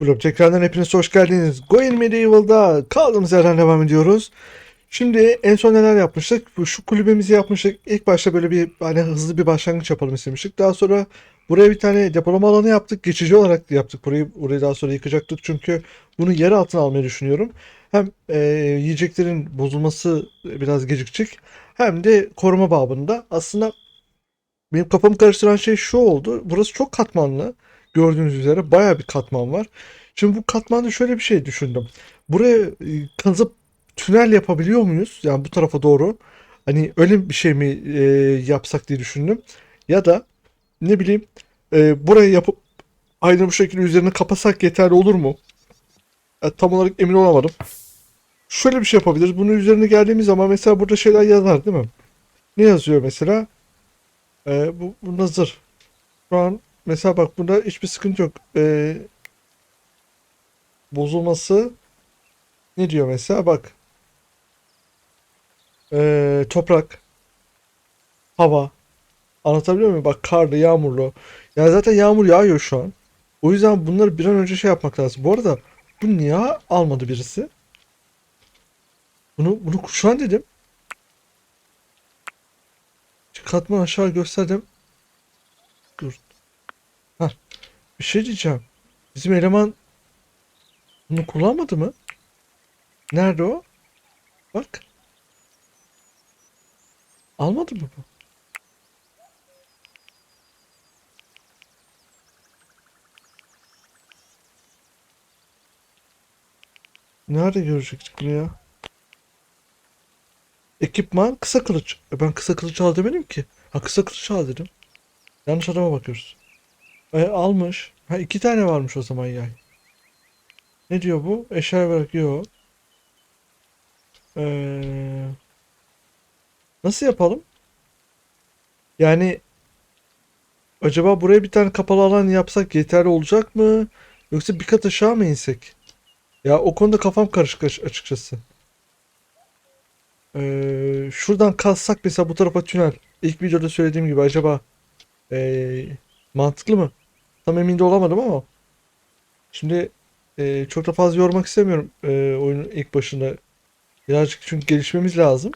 Blok tekrardan hepiniz hoş geldiniz. Going Medieval'da kaldığımız yerden devam ediyoruz. Şimdi en son neler yapmıştık? Şu kulübemizi yapmıştık. İlk başta böyle bir hani hızlı bir başlangıç yapalım istemiştik. Daha sonra buraya bir tane depolama alanı yaptık. Geçici olarak yaptık burayı. Burayı daha sonra yıkacaktık çünkü bunu yer altına almayı düşünüyorum. Hem e, yiyeceklerin bozulması biraz gecikecek hem de koruma babında. Aslında benim kafamı karıştıran şey şu oldu. Burası çok katmanlı. Gördüğünüz üzere bayağı bir katman var. Şimdi bu katmanda şöyle bir şey düşündüm. Buraya e, kazıp tünel yapabiliyor muyuz? Yani bu tarafa doğru. Hani öyle bir şey mi e, yapsak diye düşündüm. Ya da ne bileyim e, burayı yapıp aynı bu şekilde üzerine kapasak yeterli olur mu? E, tam olarak emin olamadım. Şöyle bir şey yapabiliriz. Bunun üzerine geldiğimiz zaman mesela burada şeyler yazar değil mi? Ne yazıyor mesela? E, bu, bu nazır. Şu an mesela bak bunda hiçbir sıkıntı yok. E, bozulması ne diyor mesela bak. E, toprak, hava. Anlatabiliyor muyum? Bak karlı, yağmurlu. Ya zaten yağmur yağıyor şu an. O yüzden bunları bir an önce şey yapmak lazım. Bu arada bu niye almadı birisi? Bunu bunu şu an dedim. Katman aşağı gösterdim. Dur. Hah. Bir şey diyeceğim. Bizim eleman bunu kullanmadı mı? Nerede o? Bak. Almadı mı bu? Nerede görecektik bunu ya? Ekipman kısa kılıç. E ben kısa kılıç al demedim ki. Ha kısa kılıç al dedim. Yanlış adama bakıyoruz. E, almış. Ha iki tane varmış o zaman yay. Ne diyor bu? Eşer bırakıyor. Ee, nasıl yapalım? Yani acaba buraya bir tane kapalı alan yapsak yeterli olacak mı? Yoksa bir kat aşağı mı insek? Ya o konuda kafam karışık aç- açıkçası. Ee, şuradan kalsak mesela bu tarafa tünel. İlk videoda söylediğim gibi acaba ee, mantıklı mı? Tam emin de olamadım ama. Şimdi ee, çok da fazla yormak istemiyorum ee, oyunun ilk başında. Birazcık çünkü gelişmemiz lazım.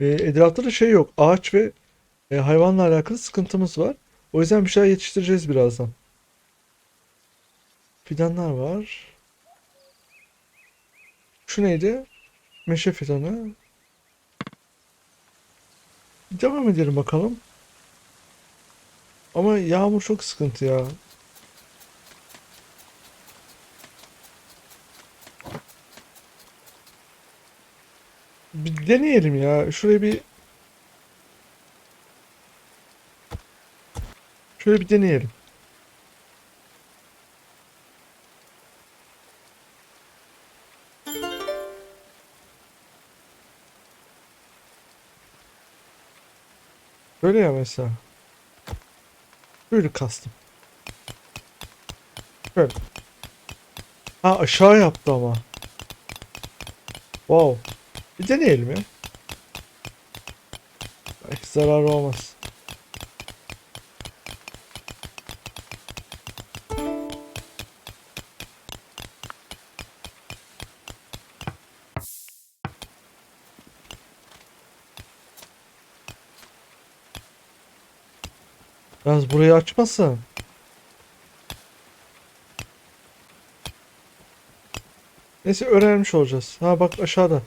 Ve etrafta da şey yok. Ağaç ve e, hayvanla alakalı sıkıntımız var. O yüzden bir şeyler yetiştireceğiz birazdan. Fidanlar var. Şu neydi? Meşe fidanı. Devam edelim bakalım. Ama yağmur çok sıkıntı ya. Bir deneyelim ya. Şuraya bir Şöyle bir deneyelim. Böyle ya mesela. Böyle kastım. Böyle. Ha aşağı yaptı ama. Wow. Bir deneyelim ya. Belki zararı olmaz. Yalnız burayı açmasın. Neyse öğrenmiş olacağız. Ha bak aşağıda.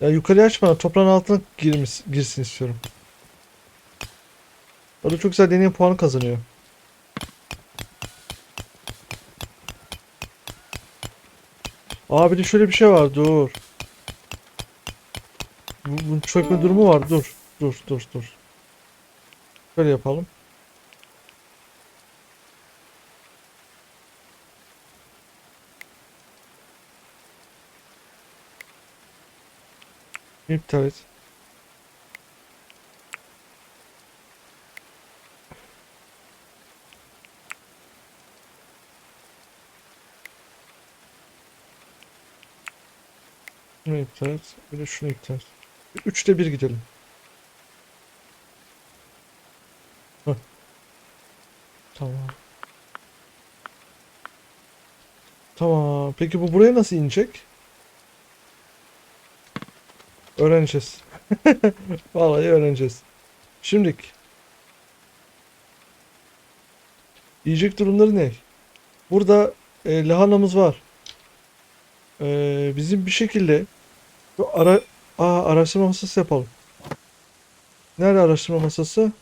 Ya yukarıya açma. Toprağın altına girmiş, girsin istiyorum. O da çok güzel deneyim puanı kazanıyor. Aa bir de şöyle bir şey var. Dur. Bu, bunun çökme durumu var. Dur. Dur dur dur. Böyle yapalım. İptal et. Şunu iptal et. Bir de şunu iptal et. Üçte bir gidelim. Tamam. Tamam. Peki bu buraya nasıl inecek? Öğreneceğiz. Vallahi öğreneceğiz. Şimdilik. Yiyecek durumları ne? Burada e, lahanamız var. E, bizim bir şekilde ara Aa, araştırma masası yapalım. Nerede araştırma masası?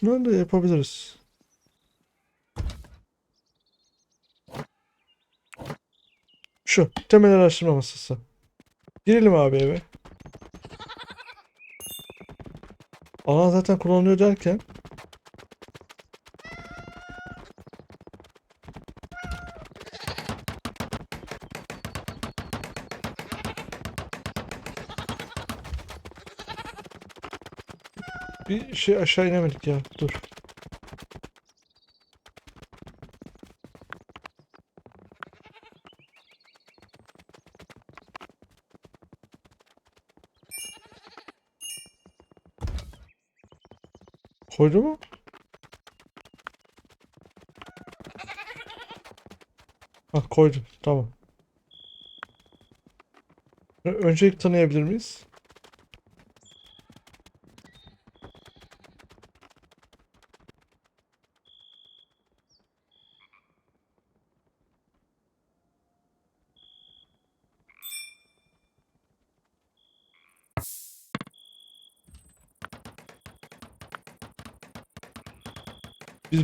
Şunları da yapabiliriz. Şu temel araştırma masası. Girelim abi eve. Alan zaten kullanılıyor derken şey aşağı inemedik ya. Dur. Koydu mu? Ha koydu. Tamam. Öncelik tanıyabilir miyiz?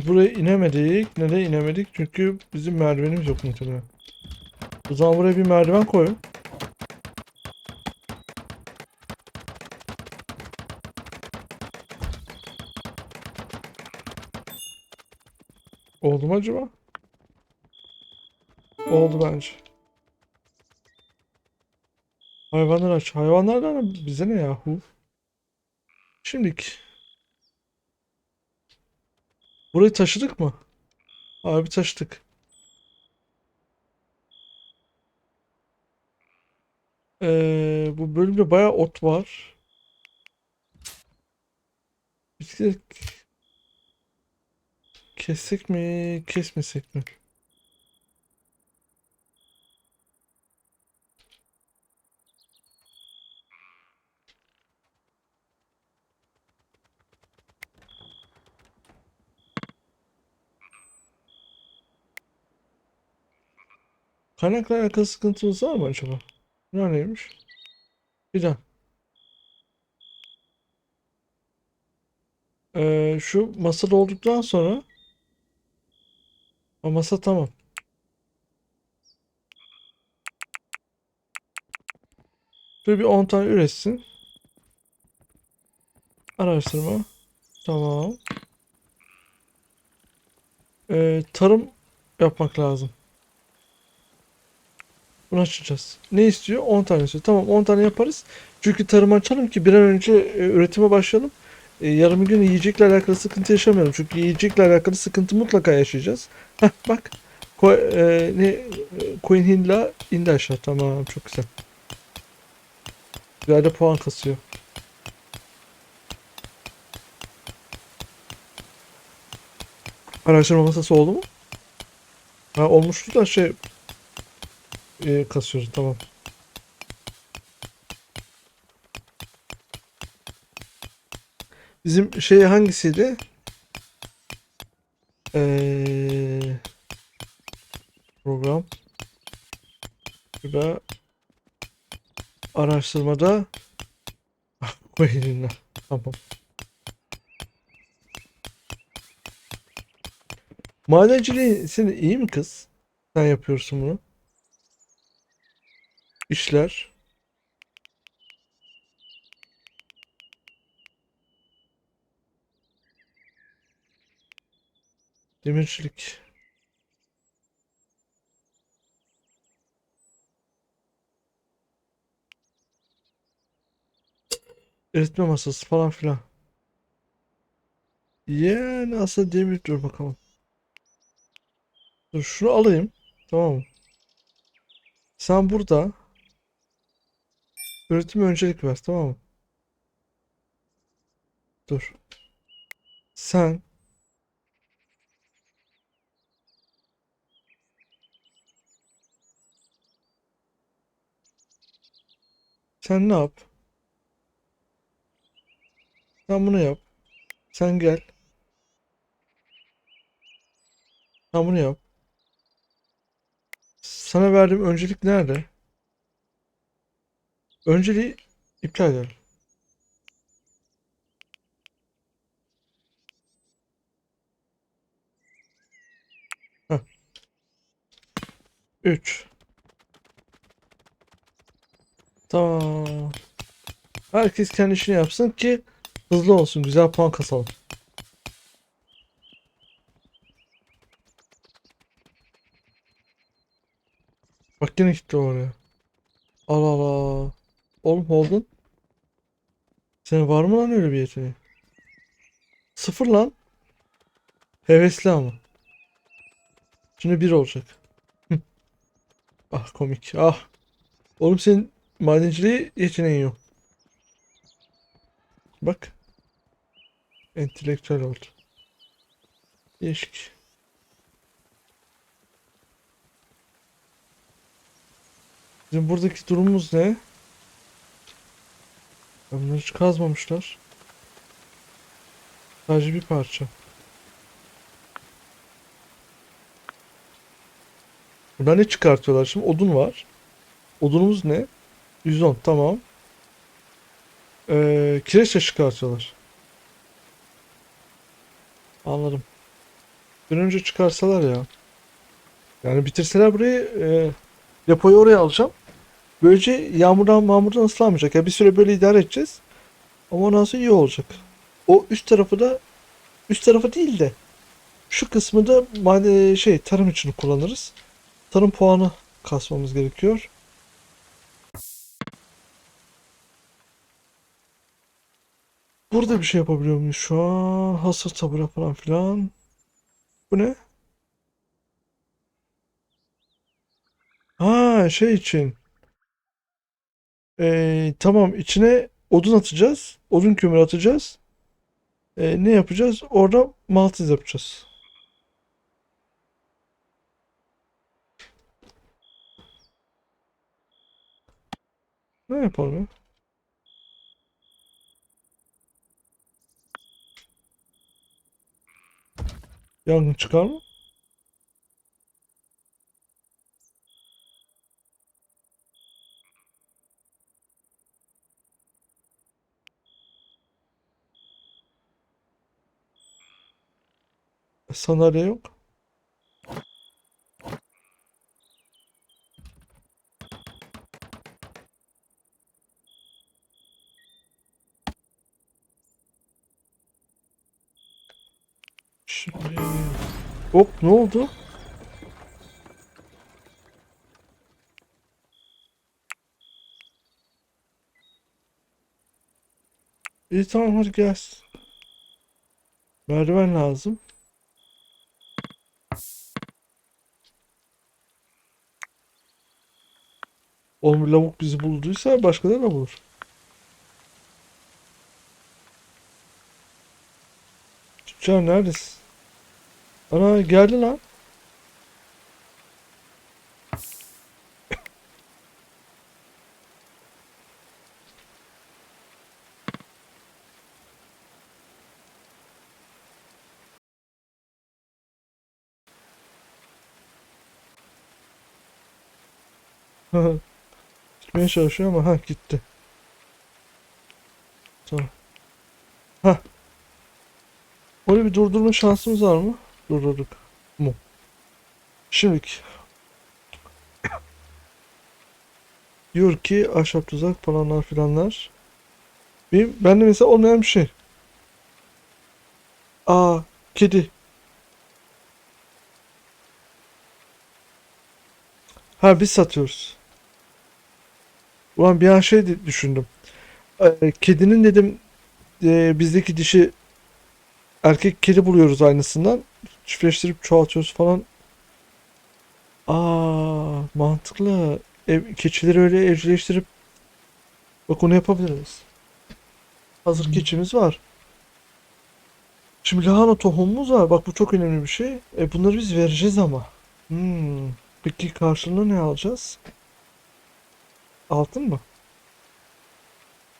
Buraya inemedik. Neden inemedik? Çünkü bizim merdivenimiz yok muhtemelen. O zaman buraya bir merdiven koyun. Oldu mu acaba? Oldu bence. Hayvanlar aç. Hayvanlardan bize ne yahu? Şimdilik. Burayı taşıdık mı? Abi taşıdık. Ee, bu bölümde bayağı ot var. Bisiklet kessek mi, kesmesek mi? Kaynakla alakalı sıkıntımız var mı acaba? Bunlar neymiş? Daha. Ee, şu masada olduktan sonra o masa tamam. Şöyle bir 10 tane üretsin. Araştırma. Tamam. Ee, tarım yapmak lazım. Bunu açacağız. Ne istiyor? 10 tane istiyor. Tamam 10 tane yaparız. Çünkü tarım açalım ki bir an önce e, üretime başlayalım. E, yarım gün yiyecekle alakalı sıkıntı yaşamayalım. Çünkü yiyecekle alakalı sıkıntı mutlaka yaşayacağız. Heh bak. Ko e, ne Queen Hind'la indi aşağı. Tamam çok güzel. Güzel de puan kasıyor. Araştırma masası oldu mu? Ha olmuştu da şey e, kasıyoruz tamam. Bizim şey hangisiydi? Ee, program. Burada araştırmada koyunlar. Tamam. Madenciliği senin iyi mi kız? Sen yapıyorsun bunu. İşler. Demircilik. Eritme masası falan filan. Yani aslında demir dur bakalım. Dur şunu alayım. Tamam mı? Sen burada Üretime öncelik ver tamam mı? Dur. Sen Sen ne yap? Sen bunu yap. Sen gel. Sen bunu yap. Sana verdiğim öncelik nerede? Önceliği iptal edelim. Heh. 3 Tamam. Herkes kendi işini yapsın ki hızlı olsun. Güzel puan kasalım. Bak yine gitti oraya. Allah Allah. Oğlum Holden. Senin var mı lan öyle bir yeteneğin? Sıfır lan. Hevesli ama. Şimdi bir olacak. Ah komik. Ah. Oğlum senin madenciliği yeteneğin yok. Bak. Entelektüel oldu. Değişik. Bizim buradaki durumumuz ne? Bunları hiç kazmamışlar. Sadece bir parça. Buradan ne çıkartıyorlar şimdi? Odun var. Odunumuz ne? 110 tamam. Ee, kireç taşı çıkartıyorlar. Anladım. Bir önce çıkarsalar ya. Yani bitirseler burayı e, depoyu oraya alacağım. Böylece yağmurdan mağmurdan ıslanmayacak. Ya bir süre böyle idare edeceğiz. Ama ondan sonra iyi olacak. O üst tarafı da üst tarafı değil de şu kısmı da made şey tarım için kullanırız. Tarım puanı kasmamız gerekiyor. Burada bir şey yapabiliyor muyuz şu an? Hasır tabura falan filan. Bu ne? Ha şey için. Ee, tamam içine odun atacağız. Odun kömür atacağız. Ee, ne yapacağız? Orada maltız yapacağız. Ne yapalım ya? Yangın çıkar mı? Sandalye yok. Şimdi... Hop ne oldu? İyi tamam hadi gelsin. Merdiven lazım. Oğlum lavuk bizi bulduysa başkaları da bulur. Tüccar neredesin? Ana geldi lan. Gitmeye çalışıyor ama ha gitti. Tamam. Ha. Orayı bir durdurma şansımız var mı? Durdurduk. Mu. Şimdilik. Diyor ki ahşap tuzak falanlar filanlar. Benim, bende mesela olmayan bir şey. Aa, kedi. Ha biz satıyoruz. Ulan bir an şey düşündüm. Ee, kedinin dedim e, bizdeki dişi erkek kedi buluyoruz aynısından. Çiftleştirip çoğaltıyoruz falan. Aa mantıklı. Ev, keçileri öyle evcilleştirip Bak onu yapabiliriz. Hazır keçimiz var. Şimdi lahana tohumumuz var. Bak bu çok önemli bir şey. E bunları biz vereceğiz ama. Hmm. Peki karşılığında ne alacağız? Altın mı?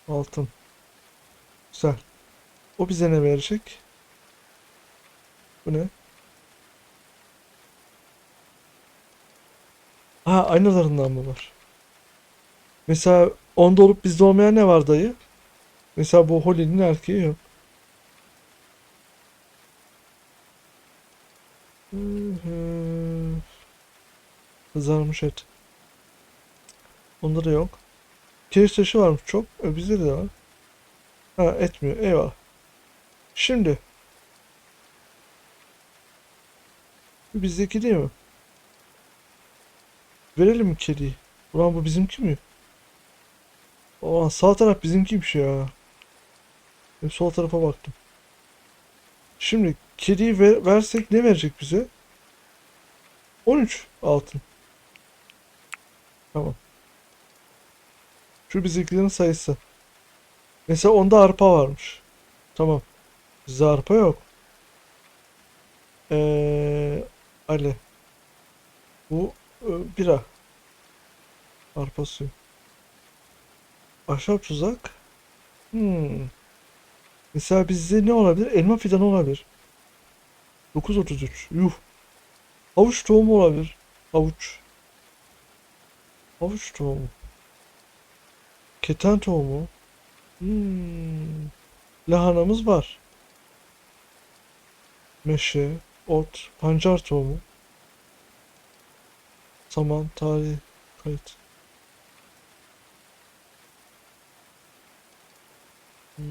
Altın. Güzel. O bize ne verecek? Bu ne? Ha aynalarından mı var? Mesela onda olup bizde olmayan ne var dayı? Mesela bu Holly'nin erkeği yok. Kızarmış et. Onda da yok. Kireç taşı varmış çok. E, bizde de var. Ha etmiyor. Eyvallah. Şimdi. Bizdeki değil mi? Verelim mi kediyi? Ulan bu bizimki mi? Aa sağ taraf bizimkiymiş ya. Ben sol tarafa baktım. Şimdi kediyi ver- versek ne verecek bize? 13 altın. Tamam. Şu bizimkilerin sayısı. Mesela onda arpa varmış. Tamam. Bizde arpa yok. Ee, Ali. Bu e, bira. Arpa suyu. Ahşap tuzak. Hmm. Mesela bizde ne olabilir? Elma fidanı olabilir. 9.33. Yuh. Havuç tohumu olabilir. Havuç. Havuç tohumu. Keten tohumu. Hmm. Lahanamız var. Meşe, ot, pancar tohumu. Saman, tarih, kayıt. Hmm.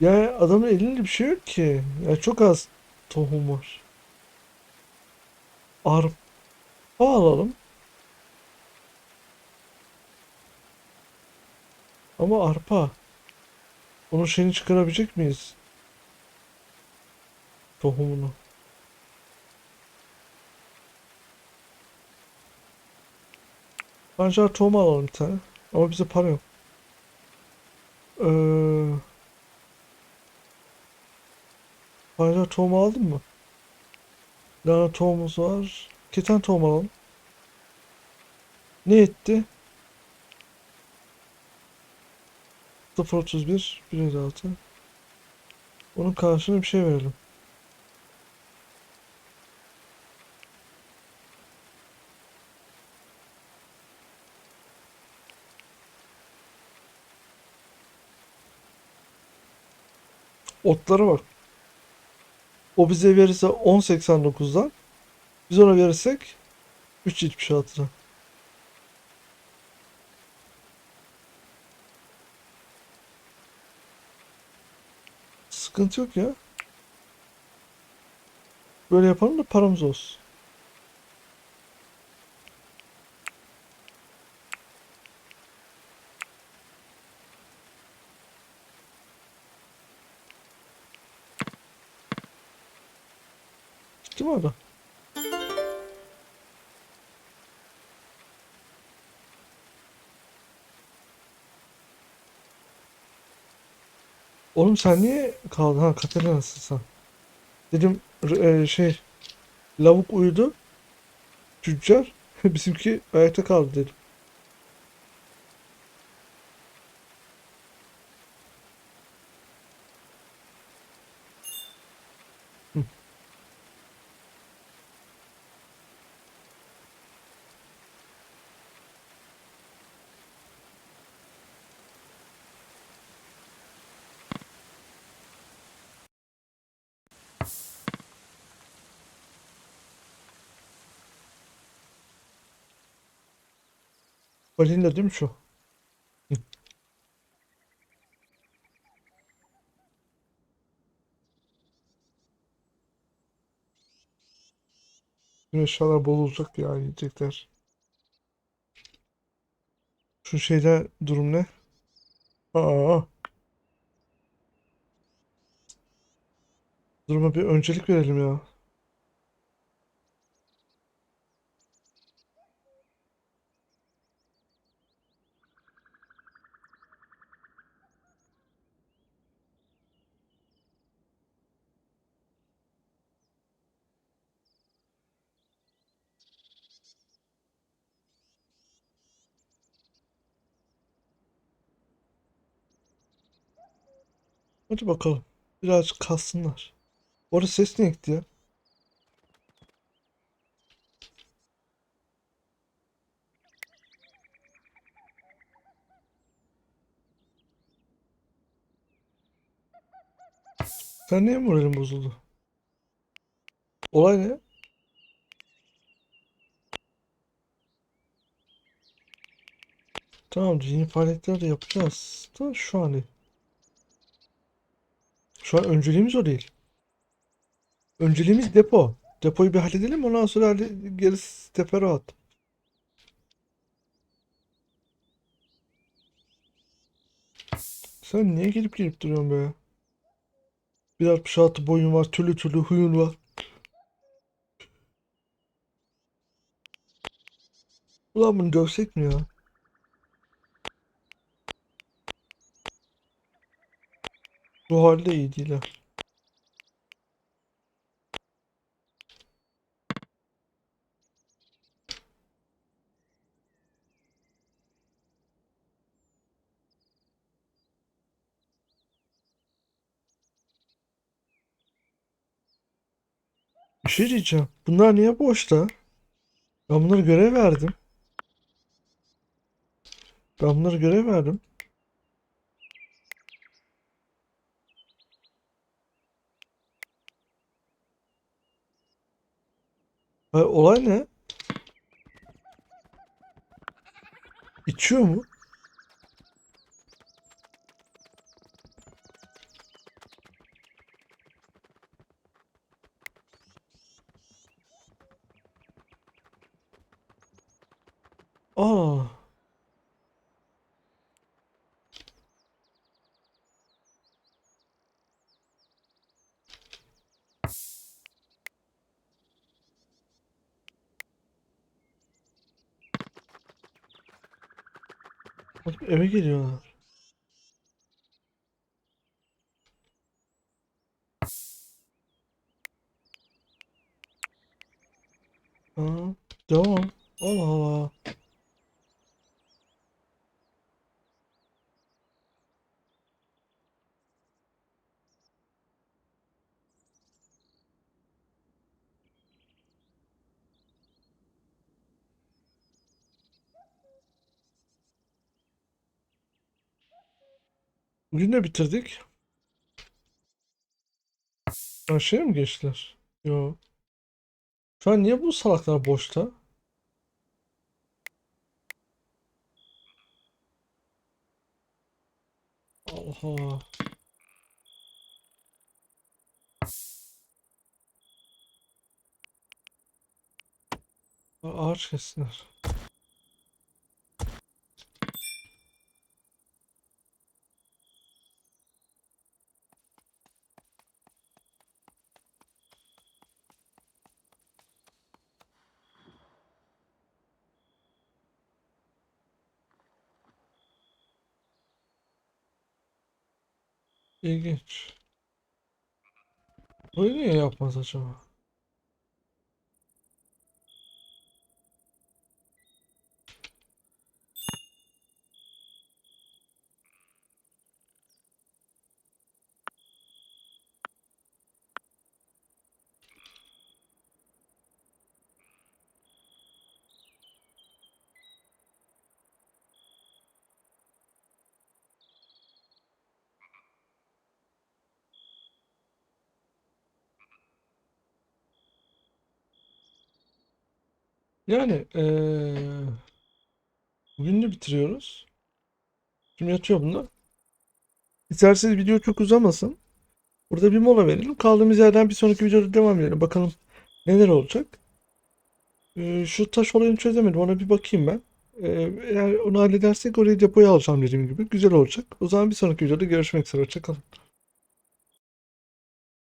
Yani adamın elinde bir şey yok ki. Ya çok az tohum var. Arpa alalım. Ama arpa. Onun şeyini çıkarabilecek miyiz? Tohumunu. Pancar tohumu alalım bir tane. Ama bize para yok. Ee, pancar tohumu aldın mı? Lahana tohumumuz var. Keten tohumu alalım. Ne etti? 0.31 1.56 Onun karşılığında bir şey verelim. Otlara bak. O bize verirse 10.89'dan biz ona verirsek 3.76'dan. Sıkıntı yok ya. Böyle yapalım da paramız olsun. Gitti mi? Oğlum sen niye kaldın? Ha Katarina'sın sen. Dedim e, şey lavuk uyudu. Tüccar. Bizimki ayakta kaldı dedim. Balina değil mi şu? Hı. Eşyalar bozulacak ya yiyecekler. Şu şeyde durum ne? Aa, duruma bir öncelik verelim ya. Hadi bakalım. Birazcık kalsınlar. Orada ses ne gitti ya? Sen niye moralin bozuldu? Olay ne? Tamam dini faaliyetler de yapacağız. Da şu an değil. Şu an önceliğimiz o değil. Önceliğimiz depo. Depoyu bir halledelim ondan sonra gerisi teferruat. Sen niye gelip gelip duruyorsun be? 1.66 boyun var, türlü türlü huyun var. Ulan bunu dövsek mi ya? Bu halde iyi değil ha. Bir şey diyeceğim. Bunlar niye boşta? Ben bunları görev verdim. Ben bunları görev verdim. Hayır, olay ne? İçiyor mu? Aa. Bak eve geliyorlar. Aa, devam. Allah Allah. Bugün de bitirdik. Aşağıya mı geçtiler? Yo. Şu an niye bu salaklar boşta? Aa, Ağaç kessinler. İlginç. Böyle niye yapmaz acaba? Yani eee bugün de bitiriyoruz. Şimdi yatıyor bunlar. İsterseniz video çok uzamasın. Burada bir mola verelim. Kaldığımız yerden bir sonraki videoda devam edelim. Bakalım neler olacak. Eee, şu taş olayını çözemedim. Ona bir bakayım ben. Eee, eğer onu halledersek orayı depoya alacağım dediğim gibi. Güzel olacak. O zaman bir sonraki videoda görüşmek üzere. Hoşçakalın.